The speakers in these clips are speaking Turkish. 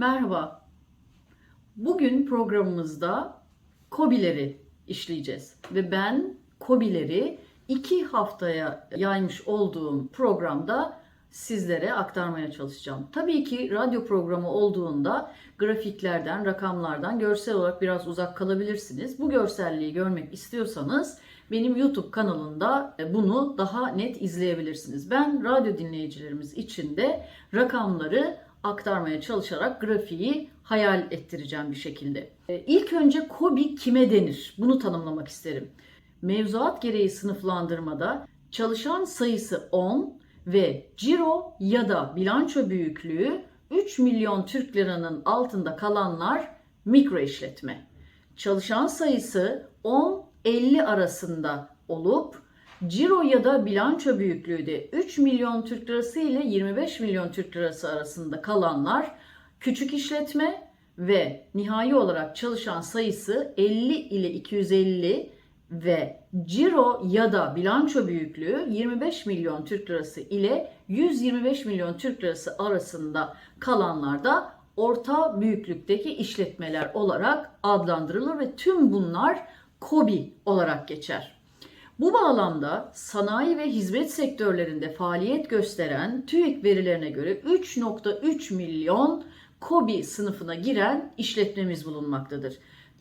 Merhaba. Bugün programımızda KOBİ'leri işleyeceğiz. Ve ben KOBİ'leri iki haftaya yaymış olduğum programda sizlere aktarmaya çalışacağım. Tabii ki radyo programı olduğunda grafiklerden, rakamlardan görsel olarak biraz uzak kalabilirsiniz. Bu görselliği görmek istiyorsanız benim YouTube kanalında bunu daha net izleyebilirsiniz. Ben radyo dinleyicilerimiz için de rakamları aktarmaya çalışarak grafiği hayal ettireceğim bir şekilde. E, İlk önce KOBİ kime denir? Bunu tanımlamak isterim. Mevzuat gereği sınıflandırmada çalışan sayısı 10 ve ciro ya da bilanço büyüklüğü 3 milyon Türk liranın altında kalanlar mikro işletme. Çalışan sayısı 10-50 arasında olup Ciro ya da bilanço büyüklüğü de 3 milyon Türk lirası ile 25 milyon Türk lirası arasında kalanlar küçük işletme ve nihai olarak çalışan sayısı 50 ile 250 ve ciro ya da bilanço büyüklüğü 25 milyon Türk lirası ile 125 milyon Türk lirası arasında kalanlar da orta büyüklükteki işletmeler olarak adlandırılır ve tüm bunlar KOBİ olarak geçer. Bu bağlamda sanayi ve hizmet sektörlerinde faaliyet gösteren TÜİK verilerine göre 3.3 milyon KOBİ sınıfına giren işletmemiz bulunmaktadır.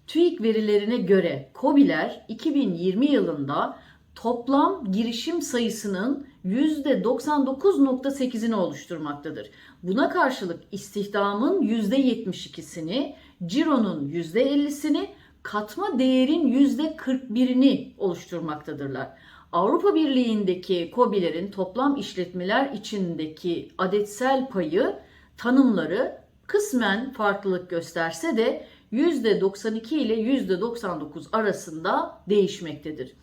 TÜİK verilerine göre KOBİ'ler 2020 yılında toplam girişim sayısının %99.8'ini oluşturmaktadır. Buna karşılık istihdamın %72'sini, cironun %50'sini, katma değerin %41'ini oluşturmaktadırlar. Avrupa Birliği'ndeki KOBİ'lerin toplam işletmeler içindeki adetsel payı tanımları kısmen farklılık gösterse de %92 ile %99 arasında değişmektedir.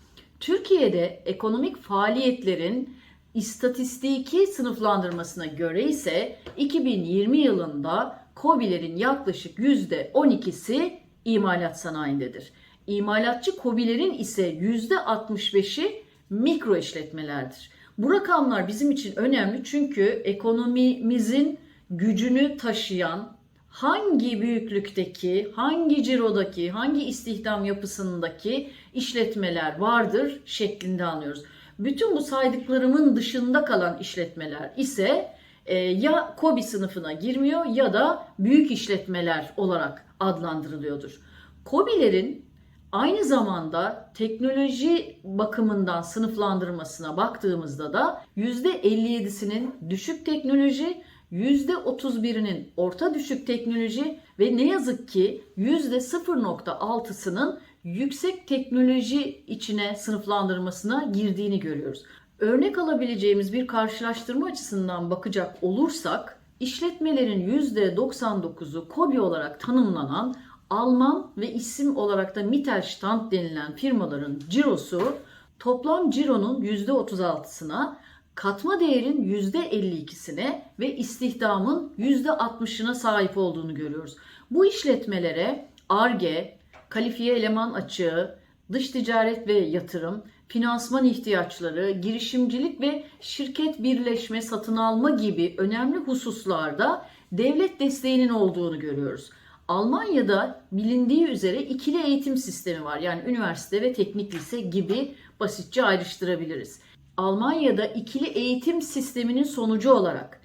Türkiye'de ekonomik faaliyetlerin istatistiki sınıflandırmasına göre ise 2020 yılında KOBİ'lerin yaklaşık %12'si imalat sanayindedir. İmalatçı KOBİ'lerin ise %65'i mikro işletmelerdir. Bu rakamlar bizim için önemli çünkü ekonomimizin gücünü taşıyan hangi büyüklükteki, hangi cirodaki, hangi istihdam yapısındaki işletmeler vardır şeklinde anlıyoruz. Bütün bu saydıklarımın dışında kalan işletmeler ise ya KOBİ sınıfına girmiyor ya da büyük işletmeler olarak adlandırılıyordur. KOBİ'lerin aynı zamanda teknoloji bakımından sınıflandırmasına baktığımızda da %57'sinin düşük teknoloji, %31'inin orta düşük teknoloji ve ne yazık ki %0.6'sının yüksek teknoloji içine sınıflandırmasına girdiğini görüyoruz. Örnek alabileceğimiz bir karşılaştırma açısından bakacak olursak işletmelerin %99'u KOBİ olarak tanımlanan Alman ve isim olarak da Mittelstand denilen firmaların cirosu toplam cironun %36'sına, katma değerin %52'sine ve istihdamın %60'ına sahip olduğunu görüyoruz. Bu işletmelere ARGE, kalifiye eleman açığı, dış ticaret ve yatırım, finansman ihtiyaçları, girişimcilik ve şirket birleşme, satın alma gibi önemli hususlarda devlet desteğinin olduğunu görüyoruz. Almanya'da bilindiği üzere ikili eğitim sistemi var. Yani üniversite ve teknik lise gibi basitçe ayrıştırabiliriz. Almanya'da ikili eğitim sisteminin sonucu olarak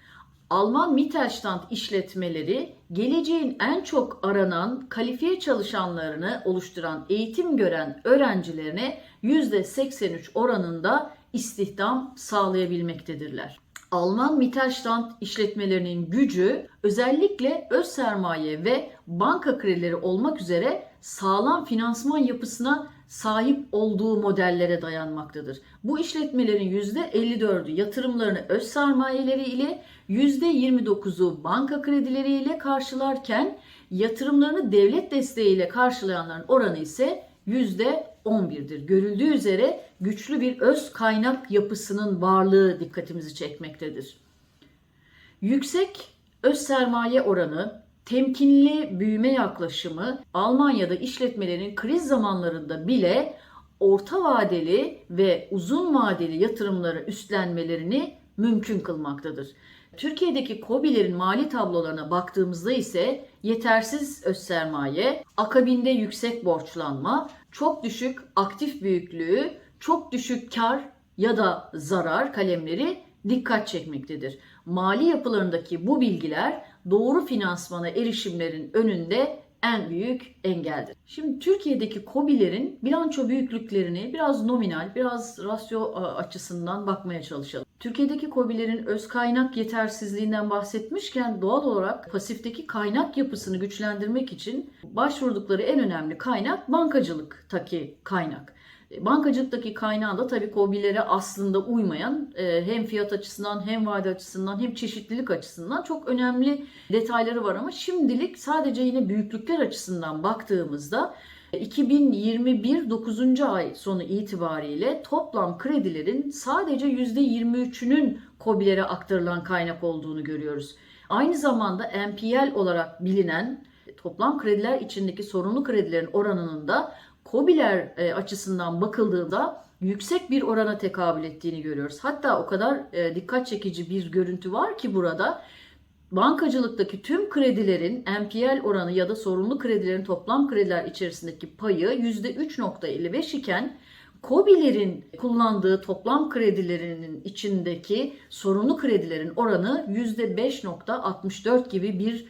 Alman Mittelstand işletmeleri geleceğin en çok aranan kalifiye çalışanlarını oluşturan eğitim gören öğrencilerine %83 oranında istihdam sağlayabilmektedirler. Alman Mittelstand işletmelerinin gücü özellikle öz sermaye ve banka kredileri olmak üzere sağlam finansman yapısına sahip olduğu modellere dayanmaktadır. Bu işletmelerin %54'ü yatırımlarını öz sermayeleri ile %29'u banka kredileriyle karşılarken yatırımlarını devlet desteğiyle karşılayanların oranı ise %11'dir. Görüldüğü üzere güçlü bir öz kaynak yapısının varlığı dikkatimizi çekmektedir. Yüksek öz sermaye oranı, temkinli büyüme yaklaşımı Almanya'da işletmelerin kriz zamanlarında bile orta vadeli ve uzun vadeli yatırımları üstlenmelerini mümkün kılmaktadır. Türkiye'deki KOBİ'lerin mali tablolarına baktığımızda ise yetersiz öz sermaye, akabinde yüksek borçlanma, çok düşük aktif büyüklüğü, çok düşük kar ya da zarar kalemleri dikkat çekmektedir. Mali yapılarındaki bu bilgiler doğru finansmana erişimlerin önünde en büyük engeldir. Şimdi Türkiye'deki KOBİ'lerin bilanço büyüklüklerini biraz nominal, biraz rasyo a, açısından bakmaya çalışalım. Türkiye'deki KOBİ'lerin öz kaynak yetersizliğinden bahsetmişken doğal olarak pasifteki kaynak yapısını güçlendirmek için başvurdukları en önemli kaynak bankacılıktaki kaynak. Bankacılıktaki kaynağın da tabii KOBİ'lere aslında uymayan e, hem fiyat açısından hem vade açısından hem çeşitlilik açısından çok önemli detayları var ama şimdilik sadece yine büyüklükler açısından baktığımızda 2021 9. ay sonu itibariyle toplam kredilerin sadece %23'ünün KOBİ'lere aktarılan kaynak olduğunu görüyoruz. Aynı zamanda NPL olarak bilinen toplam krediler içindeki sorunlu kredilerin oranının da KOBİ'ler e, açısından bakıldığında yüksek bir orana tekabül ettiğini görüyoruz. Hatta o kadar e, dikkat çekici bir görüntü var ki burada bankacılıktaki tüm kredilerin NPL oranı ya da sorunlu kredilerin toplam krediler içerisindeki payı %3.55 iken KOBİ'lerin kullandığı toplam kredilerinin içindeki sorunlu kredilerin oranı %5.64 gibi bir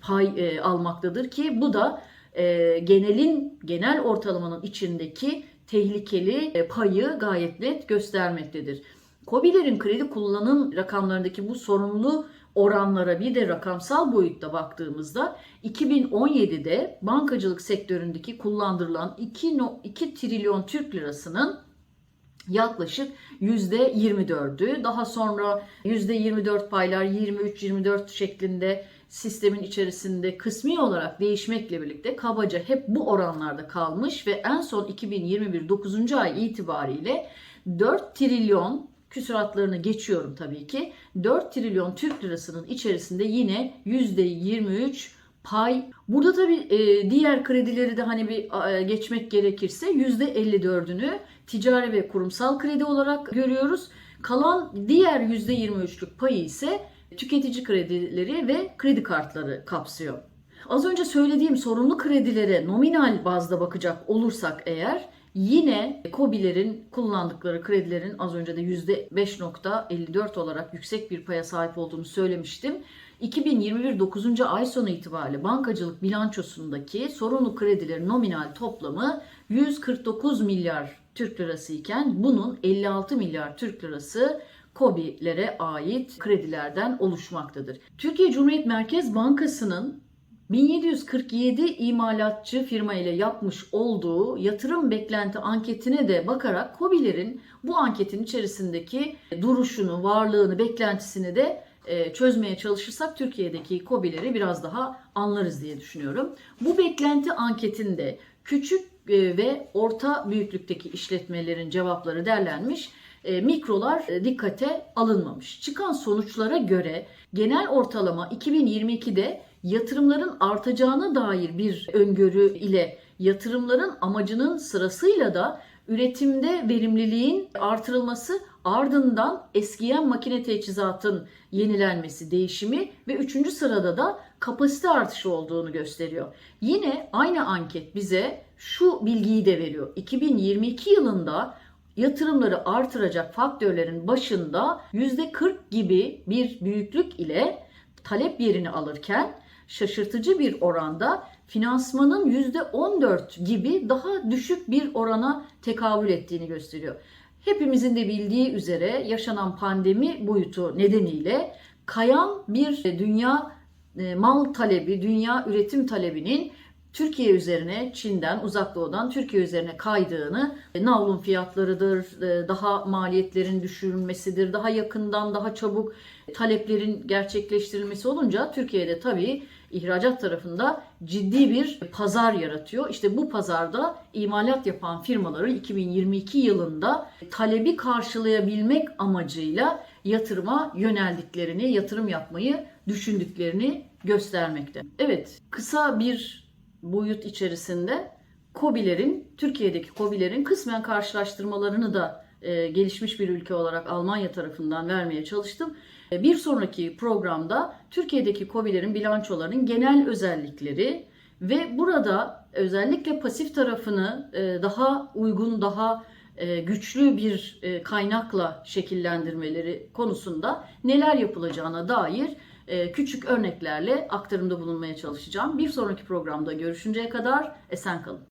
pay e, almaktadır ki bu da e, genelin genel ortalamanın içindeki tehlikeli e, payı gayet net göstermektedir. KOBİ'lerin kredi kullanım rakamlarındaki bu sorumlu oranlara bir de rakamsal boyutta baktığımızda 2017'de bankacılık sektöründeki kullandırılan 2, 2 trilyon Türk lirasının yaklaşık %24'ü daha sonra %24 paylar 23-24 şeklinde sistemin içerisinde kısmi olarak değişmekle birlikte kabaca hep bu oranlarda kalmış ve en son 2021 9. ay itibariyle 4 trilyon küsuratlarını geçiyorum tabii ki 4 trilyon Türk lirasının içerisinde yine %23 pay. Burada tabii e, diğer kredileri de hani bir e, geçmek gerekirse %54'ünü ticari ve kurumsal kredi olarak görüyoruz. Kalan diğer %23'lük payı ise tüketici kredileri ve kredi kartları kapsıyor. Az önce söylediğim sorunlu kredilere nominal bazda bakacak olursak eğer yine KOBİ'lerin kullandıkları kredilerin az önce de %5.54 olarak yüksek bir paya sahip olduğunu söylemiştim. 2021 9. ay sonu itibariyle bankacılık bilançosundaki sorunlu kredilerin nominal toplamı 149 milyar Türk lirası iken bunun 56 milyar Türk lirası KOBİ'lere ait kredilerden oluşmaktadır. Türkiye Cumhuriyet Merkez Bankası'nın 1747 imalatçı firma ile yapmış olduğu yatırım beklenti anketine de bakarak KOBİ'lerin bu anketin içerisindeki duruşunu, varlığını, beklentisini de e, çözmeye çalışırsak Türkiye'deki KOBİ'leri biraz daha anlarız diye düşünüyorum. Bu beklenti anketinde küçük e, ve orta büyüklükteki işletmelerin cevapları derlenmiş mikrolar e, dikkate alınmamış. Çıkan sonuçlara göre genel ortalama 2022'de yatırımların artacağına dair bir öngörü ile yatırımların amacının sırasıyla da üretimde verimliliğin artırılması ardından eskiyen makine teçhizatın yenilenmesi, değişimi ve üçüncü sırada da kapasite artışı olduğunu gösteriyor. Yine aynı anket bize şu bilgiyi de veriyor. 2022 yılında yatırımları artıracak faktörlerin başında %40 gibi bir büyüklük ile talep yerini alırken şaşırtıcı bir oranda finansmanın %14 gibi daha düşük bir orana tekabül ettiğini gösteriyor. Hepimizin de bildiği üzere yaşanan pandemi boyutu nedeniyle kayan bir dünya e, mal talebi, dünya üretim talebinin Türkiye üzerine Çin'den, Uzak Doğu'dan Türkiye üzerine kaydığını, e, navlun fiyatlarıdır, e, daha maliyetlerin düşürülmesidir, daha yakından, daha çabuk taleplerin gerçekleştirilmesi olunca Türkiye'de tabii ihracat tarafında ciddi bir pazar yaratıyor. İşte bu pazarda imalat yapan firmaların 2022 yılında talebi karşılayabilmek amacıyla yatırıma yöneldiklerini, yatırım yapmayı düşündüklerini göstermekte. Evet, kısa bir boyut içerisinde KOBİ'lerin, Türkiye'deki KOBİ'lerin kısmen karşılaştırmalarını da e, gelişmiş bir ülke olarak Almanya tarafından vermeye çalıştım. E, Bir sonraki programda Türkiye'deki COBİ'lerin bilançolarının genel özellikleri ve burada özellikle pasif tarafını e, daha uygun, daha e, güçlü bir e, kaynakla şekillendirmeleri konusunda neler yapılacağına dair küçük örneklerle aktarımda bulunmaya çalışacağım. Bir sonraki programda görüşünceye kadar esen kalın.